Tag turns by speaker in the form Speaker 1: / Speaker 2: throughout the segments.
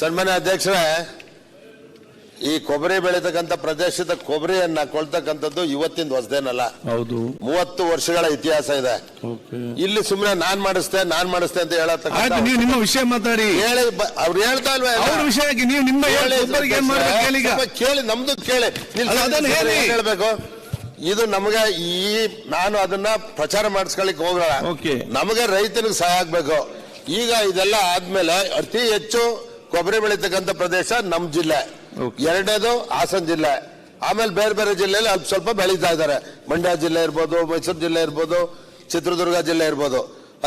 Speaker 1: ಸನ್ಮಾನ್ಯ ಅಧ್ಯಕ್ಷರೇ ಈ ಕೊಬ್ಬರಿ ಬೆಳೀತಕ್ಕಂಥ ಪ್ರದೇಶದ ಕೊಬ್ಬರಿಯನ್ನ ಕೊಳ್ತಕ್ಕಂಥದ್ದು ಇವತ್ತಿಂದ ಹೊಸದೇನಲ್ಲ.
Speaker 2: ಹೌದು.
Speaker 1: ಮೂವತ್ತು ವರ್ಷಗಳ ಇತಿಹಾಸ ಇದೆ. ಇಲ್ಲಿ ಸುಮ್ಮನೆ ನಾನ್ ಮಾಡಿಸ್ತೆ ನಾನ್ ಮಾಡಿಸ್ತೆ ಅಂತ
Speaker 2: ಆಯ್ತು
Speaker 1: ಹೇಳತಕ್ಕಂಥ
Speaker 2: ನೀವು ನಿಮ್ಮ ವಿಷಯ ಮಾತಾಡಿ.
Speaker 1: ಹೇಳಿ ಬ- ಅವ್ರು ಹೇಳ್ತಾ ಇಲ್ವಾ ಎಲ್ಲ?
Speaker 2: ಅವ್ರ ವಿಷಯಕ್ಕೆ ನೀವು ನಿಮ್ಮ
Speaker 1: ಹೇಳಿ
Speaker 2: ಒಬ್ಬರಿಗೆ ಏನ್ ಮಾಡ್ಬೇಕು ಹೇಳಿ ಈಗ.
Speaker 1: ಸ್ವಲ್ಪ ಕೇಳಿ ನಮ್ದು ಕೇಳಿ.
Speaker 2: ಅಲ್ಲ, ಅದನ್ನ
Speaker 1: ನಿಲ್ಸಿ,
Speaker 2: ಹೇಳಿ.
Speaker 1: ಏನ್ ಹೇಳ್ಬೇಕು? ಇದು ನಮಗೆ ಈ ನಾನು ಅದನ್ನ ಪ್ರಚಾರ ಮಾಡಿಸ್ಕೊಳ್ಳಿಕ್ ಹೋಗಲ್ಲ.
Speaker 2: Okay.
Speaker 1: ನಮಗೆ ರೈತನಿಗೆ ಸಹಾಯ ಆಗ್ಬೇಕು. ಈಗ ಇದೆಲ್ಲ ಆದ್ಮೇಲೆ ಅತಿ ಹೆಚ್ಚು ಕೊಬ್ಬರಿ ಬೆಳೀತಕ್ಕಂಥ ಪ್ರದೇಶ ನಮ್ಮ ಜಿಲ್ಲೆ. ಎರಡನೇದು ಹಾಸನ ಜಿಲ್ಲೆ. ಆಮೇಲೆ ಬೇರೆ ಬೇರೆ ಜಿಲ್ಲೆಯಲ್ಲಿ ಅಲ್ಪ ಸ್ವಲ್ಪ ಬೆಳೀತಾ ಇದ್ದಾರೆ. ಮಂಡ್ಯ ಜಿಲ್ಲೆ ಇರ್ಬೋದು ಮೈಸೂರು ಜಿಲ್ಲೆ ಇರ್ಬೋದು ಚಿತ್ರದುರ್ಗ ಜಿಲ್ಲೆ ಇರ್ಬೋದು.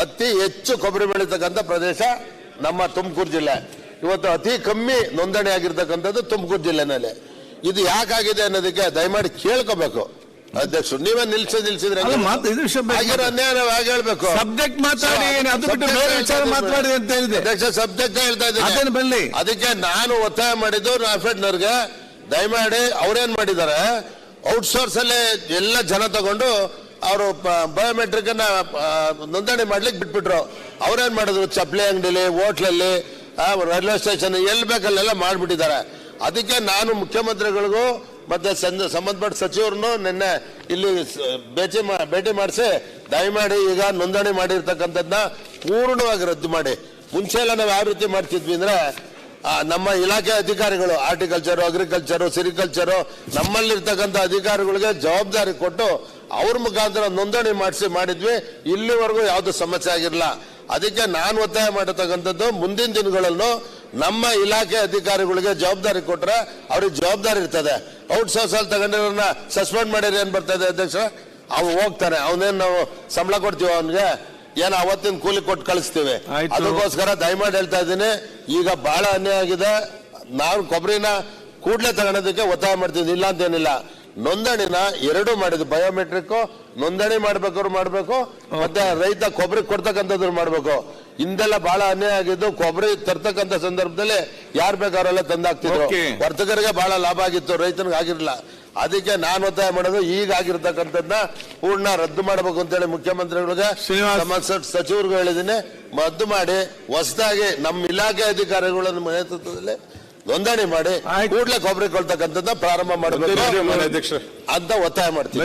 Speaker 1: ಅತಿ ಹೆಚ್ಚು ಕೊಬ್ಬರಿ ಬೆಳೀತಕ್ಕಂಥ ಪ್ರದೇಶ ನಮ್ಮ ತುಮಕೂರು ಜಿಲ್ಲೆ. ಇವತ್ತು ಅತಿ ಕಮ್ಮಿ ನೋಂದಣಿ ಆಗಿರ್ತಕ್ಕಂಥದ್ದು ತುಮಕೂರು ಜಿಲ್ಲೆನಲ್ಲಿ. ಇದು ಯಾಕಾಗಿದೆ ಅನ್ನೋದಕ್ಕೆ ದಯಮಾಡಿ ಕೇಳ್ಕೋಬೇಕು. ಅಧ್ಯಕ್ಷರು ನೀವೇ ನಿಲ್ಸಿ ನಿಲ್ಸಿದ್ರೆ
Speaker 2: ಅಲ್ಲ ಮಾತು ಇದು
Speaker 1: ಹೇಳ್ಬೇಕು.
Speaker 2: ಸಬ್ಜೆಕ್ಟ್ ಮಾತಾಡಿ ಅದು ಬಿಟ್ಟು ಬೇರೆ ವಿಚಾರ ಮಾತಾಡಿ ಅಂತ ಹೇಳಿದೆ.
Speaker 1: ಅಧ್ಯಕ್ಷ ಸಬ್ಜೆಕ್ಟ್ ಹೇಳ್ತಾ ಇದ್ದೀನಿ.
Speaker 2: ಬರಲಿ
Speaker 1: ಅದಕ್ಕೆ ನಾನು ಒತ್ತಾಯ ಮಾಡಿದ್ದು ನಾಫೆಡ್ನವ್ರಿಗೆ ದಯಮಾಡಿ ಅವ್ರೇನ್ ಮಾಡಿದ್ದಾರೆ ಔಟ್ಸೋರ್ಸ್ ಅಲ್ಲಿ ಎಲ್ಲ ಜನ ತಗೊಂಡು ಅವರು ಬಯೋಮೆಟ್ರಿಕ್ ಅನ್ನ ನೋಂದಣಿ ಮಾಡ್ಲಿಕ್ಕೆ ಬಿಟ್ಬಿಟ್ರು. ಅವ್ರೇನ್ ಮಾಡಿದ್ರು? ಚಪ್ಪಲಿ ಅಂಗಡಿಲಿ ಹೋಟ್ಲಲ್ಲಿ ರೈಲ್ವೆ ಸ್ಟೇಷನ್ ಎಲ್ಲಿ ಬೇಕಲ್ಲೆಲ್ಲ ಮಾಡ್ಬಿಟ್ಟಿದ್ದಾರೆ. ಅದಕ್ಕೆ ನಾನು ಮುಖ್ಯಮಂತ್ರಿಗಳಿಗೂ ಮತ್ತೆ ಸಂಬಂಧಪಟ್ಟ ಸಚಿವರನ್ನು ನಿನ್ನೆ ಇಲ್ಲಿ ಭೇಟಿ ಭೇಟಿ ಮಾಡಿಸಿ, ದಯಮಾಡಿ ಈಗ ನೋಂದಣಿ ಮಾಡಿರ್ತಕ್ಕಂಥದ್ದನ್ನ ಪೂರ್ಣವಾಗಿ ರದ್ದು ಮಾಡಿ. ಮುಂಚೆ ಎಲ್ಲ ನಾವು ಯಾವ ರೀತಿ ಮಾಡ್ತಿದ್ವಿ ಅಂದ್ರೆ ನಮ್ಮ ಇಲಾಖೆ ಅಧಿಕಾರಿಗಳು ಆರ್ಟಿಕಲ್ಚರ್ ಅಗ್ರಿಕಲ್ಚರ್, ಸಿರಿಕಲ್ಚರು, ನಮ್ಮಲ್ಲಿರ್ತಕ್ಕಂಥ ಅಧಿಕಾರಿಗಳಿಗೆ ಜವಾಬ್ದಾರಿ ಕೊಟ್ಟು ಅವ್ರ ಮುಖಾಂತರ ನೋಂದಣಿ ಮಾಡಿಸಿ ಮಾಡಿದ್ವಿ. ಇಲ್ಲಿವರೆಗೂ ಯಾವ್ದು ಸಮಸ್ಯೆ ಆಗಿರಲ್ಲ ಅದಕ್ಕೆ ನಾನು ಒತ್ತಾಯ ಮಾಡತಕ್ಕಂಥದ್ದು ಮುಂದಿನ ದಿನಗಳಲ್ಲೂ ನಮ್ಮ ಇಲಾಖೆ ಅಧಿಕಾರಿಗಳಿಗೆ ಜವಾಬ್ದಾರಿ ಕೊಟ್ರೆ ಅವ್ರಿಗೆ ಜವಾಬ್ದಾರಿ ಇರ್ತದೆ. ಔಟ್ಸೋರ್ಸ್ ಅಲ್ಲಿ ತಗೊಂಡಿರೋನ್ನ ಸಸ್ಪೆಂಡ್ ಮಾಡಿರಿ ಏನು ಬರ್ತದೆ ಅಧ್ಯಕ್ಷ. ಅವ್ ಹೋಗ್ತಾನೆ ಅವನೇನ್ ನಾವು ಸಂಬಳ ಕೊಡ್ತೀವಿ ಅವನಿಗೆ? ಏನು ಅವತ್ತಿನ ಕೂಲಿ ಕೊಟ್ಟು ಕಳಿಸ್ತೀವಿ. ಅದಕ್ಕೋಸ್ಕರ ದಯಮಾಡಿ ಹೇಳ್ತಾ ಇದ್ದೀನಿ. ಈಗ ಬಹಳ ಅನ್ಯಾಯ ಆಗಿದೆ. ನಾವು ಕೊಬ್ಬರಿನ ಕೂಡಲೇ ತಗೊಳೋದಕ್ಕೆ ಒತ್ತಾಯ ಮಾಡ್ತೀವಿ ಇಲ್ಲ ಅಂತೇನಿಲ್ಲ ನೋಂದಣಿನ ಎರಡು ಮಾಡಿದ್ರು ಬಯೋಮೆಟ್ರಿಕ್ ನೋಂದಣಿ ಮಾಡ್ಬೇಕಾದ್ರು ಮಾಡ್ಬೇಕು ಮತ್ತೆ ರೈತ ಕೊಬ್ಬರಿ ಕೊಡ್ತಕ್ಕಂಥದ್ರು ಮಾಡ್ಬೇಕು. ಹಿಂದೆಲ್ಲ ಬಹಳ ಅನ್ಯಾಯ ಆಗಿದ್ದು ಕೊಬ್ಬರಿ ತರ್ತಕ್ಕಂಥ ಸಂದರ್ಭದಲ್ಲಿ ಯಾರು ಬೇಕಾರೆಲ್ಲ ತಂದಾಕ್ತಿದ್ರು.
Speaker 2: Okay.
Speaker 1: ವರ್ತಕರಿಗೆ ಬಹಳ ಲಾಭ ಆಗಿತ್ತು ರೈತನಿಗೆ ಆಗಿರಲಿಲ್ಲ. ಅದಕ್ಕೆ ನಾನು ಒತ್ತಾಯ ಮಾಡೋದು ಈಗ ಆಗಿರ್ತಕ್ಕಂಥದ್ದನ್ನ ಪೂರ್ಣ ರದ್ದು ಮಾಡಬೇಕು ಅಂತೇಳಿ ಮುಖ್ಯಮಂತ್ರಿಗಳಿಗೆ ಸಚಿವರಿಗೂ ಹೇಳಿದ್ದೀನಿ. ರದ್ದು ಮಾಡಿ ಹೊಸದಾಗಿ ನಮ್ಮ ಇಲಾಖೆ ಅಧಿಕಾರಿಗಳ ನೇತೃತ್ವದಲ್ಲಿ ನೋಂದಣಿ ಮಾಡಿ. ಕೂಡಲೇ ಕೊಬ್ಬರಿ ಕೊಳ್ತಕ್ಕಂಥದ್ದನ್ನ ಪ್ರಾರಂಭ ಮಾಡಬೇಕು ಅಂತ ಒತ್ತಾಯ ಮಾಡ್ತೀನಿ